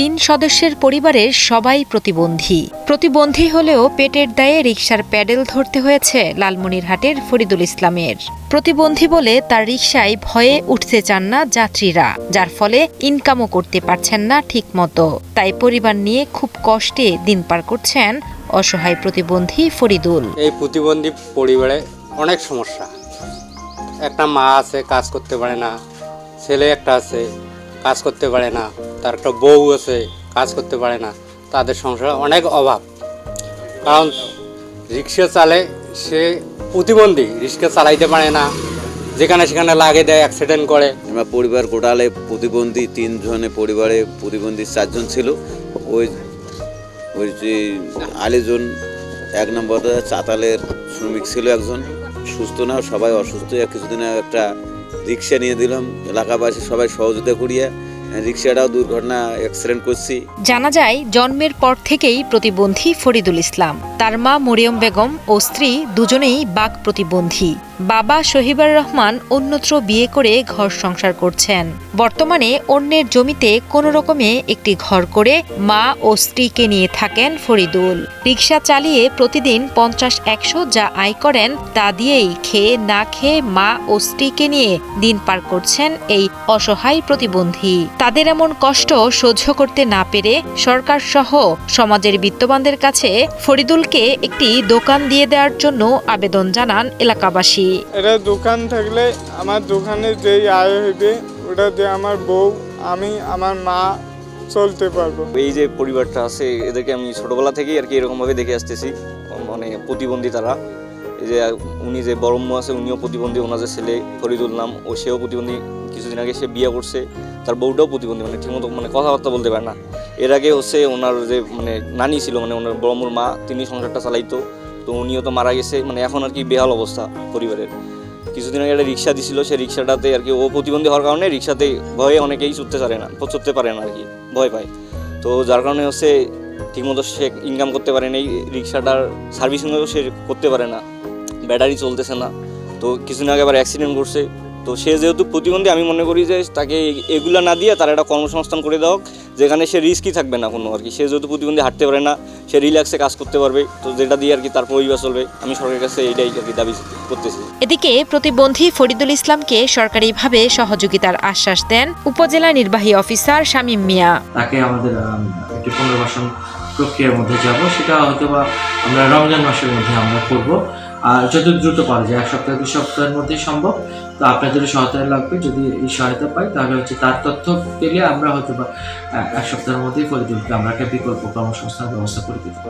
তিন সদস্যের পরিবারের সবাই প্রতিবন্ধী। প্রতিবন্ধী হলেও পেটের দায়ে রিকশার প্যাডেল ধরতে হয়েছে লালমনিরহাটের ফরিদুল ইসলামের। প্রতিবন্ধী বলে তার রিকশায় ভয়ে উঠতে চান না যাত্রীরা, যার ফলে ইনকামও করতে পারছেন না ঠিকমতো। তাই পরিবার নিয়ে খুব কষ্টে দিন পার করছেন অসহায় প্রতিবন্ধী ফরিদুল। এই প্রতিবন্ধী পরিবারে অনেক সমস্যা। একটা মা আছে, কাজ করতে পারে না। ছেলে একটা আছে কাজ করতে পারে না, তার একটা বউ আছে, কাজ করতে পারে না, তাদের সংসারে অনেক অভাব। কারণ রিক্সা চালে সে প্রতিবন্ধী, রিক্সা চালাইতে পারে না, যেখানে সেখানে লাগে দেয় অ্যাক্সিডেন্ট করে। আমার পরিবার গোটালে প্রতিবন্ধী তিনজনে পরিবারে প্রতিবন্ধী চারজন ছিল। ওই ওই যে আলিজন এক নম্বরে চাতালের শ্রমিক ছিল একজন। সুস্থ না, সবাই অসুস্থ। কিছুদিন একটা রিক্সা নিয়ে দিলাম। এলাকাবাসী সবাই সহযোগিতা করিয়া রিক্সাটাও দুর্ঘটনা অ্যাক্সিডেন্ট করছি। জানা যায়, জন্মের পর থেকেই প্রতিবন্ধী ফরিদুল ইসলাম। তার মা মরিয়ম বেগম ও স্ত্রী দুজনেই বাক প্রতিবন্ধী। বাবা শহীবুর রহমান অন্যত্র বিয়ে করে ঘর সংসার করছেন। বর্তমানে অন্যের জমিতে কোনো রকমে একটি ঘর করে মা ও স্ত্রীকে নিয়ে থাকেন ফরিদুল। রিক্সা চালিয়ে প্রতিদিন পঞ্চাশ একশো যা আয় করেন তা দিয়েই খেয়ে না খেয়ে মা ও স্ত্রীকে নিয়ে দিন পার করছেন এই অসহায় প্রতিবন্ধী। তাদের এমন কষ্ট সহ্য করতে না পেরে সরকার সহ সমাজের বিত্তবানদের কাছে ফরিদুলকে একটি দোকান দিয়ে দেওয়ার জন্য আবেদন জানান এলাকাবাসী। এটা দোকান থাকলে আমার দোকানে যেই আয় হইবে ওটা দিয়ে আমার বউ, আমি, আমার মা চলতে পারব। এই যে পরিবারটা আছে, এদেরকে আমি ছোটবেলা থেকেই আর কি এরকমভাবে দেখে আসতেছি। মানে প্রতিবন্ধী তারা। এই যে উনি যে বরম্য আছে, উনিও প্রতিবন্ধী। ওনার যে ছেলে ফরিদুল নাম, ও সেও প্রতিবন্ধী। কিছুদিন আগে সে বিয়ে করছে। তার বউটাও প্রতিবন্ধী। মানে ঠিকমতো মানে কথাবার্তা বলতে পারে না। এর আগে হচ্ছে ওনার যে মানে নানি ছিল মানে ওনার বড়মুর মা, তিনি সংসারটা চালাইতো। তো উনিও তো মারা গেছে মানে এখন আর কি বেহাল অবস্থা পরিবারের। কিছুদিন আগে একটা রিক্সা দিছিল, সেই রিক্সাটাতে আর কি ও প্রতিবন্ধী হওয়ার কারণে রিক্সাতে ভয়ে অনেকেই ছুটতে পারে না চড়তে পারে না আর কি, ভয় পায়। তো যার কারণে হচ্ছে ঠিকমতো সে ইনকাম করতে পারে না এই রিক্সাটার সার্ভিসিংও সে করতে পারে না, ব্যাটারি চলতেছে না। তো কিছুদিন আগে আবার অ্যাক্সিডেন্ট করছে তো সে যেহেতু প্রতিবন্ধী আমি মনে করি যে তাকে এগুলো না দিয়ে তার একটা কর্মসংস্থান করে দেওয়া যেখানে সে রিস্কই থাকবে না কোনো আর কি। সে যেহেতু প্রতিবন্ধী হাঁটতে পারে না সে রিল্যাক্সে কাজ করতে পারবে তো যেটা দিয়ে আর কি তার পরিবার চলবে আমি সরকারের কাছে এইটাই আর কি দাবি করতেছি। এদিকে প্রতিবন্ধী ফরিদুল ইসলামকে সরকারিভাবে সহযোগিতার আশ্বাস দেন উপজেলা নির্বাহী অফিসার শামীম মিয়া। তাকে আমাদের একটি পুনর্বাসন প্রক্রিয়ার মধ্যে যাব সেটা হয়তো বা আমরা রমজান মাসের মধ্যে আমরা করব। যত দ্রুত পারা যায়, এক সপ্তাহ, দুই সপ্তাহের মধ্যেই সম্ভব। তো আপনাদেরও সহায়তা লাগবে, যদি এই সহায়তা পাই, তাহলে হচ্ছে তার তথ্য পেলে আমরা হয়তো বা এক সপ্তাহের মধ্যেই করে ফরিদুলকে আমরা একটা বিকল্প কর্মসংস্থান ব্যবস্থা করে দিতে পারি।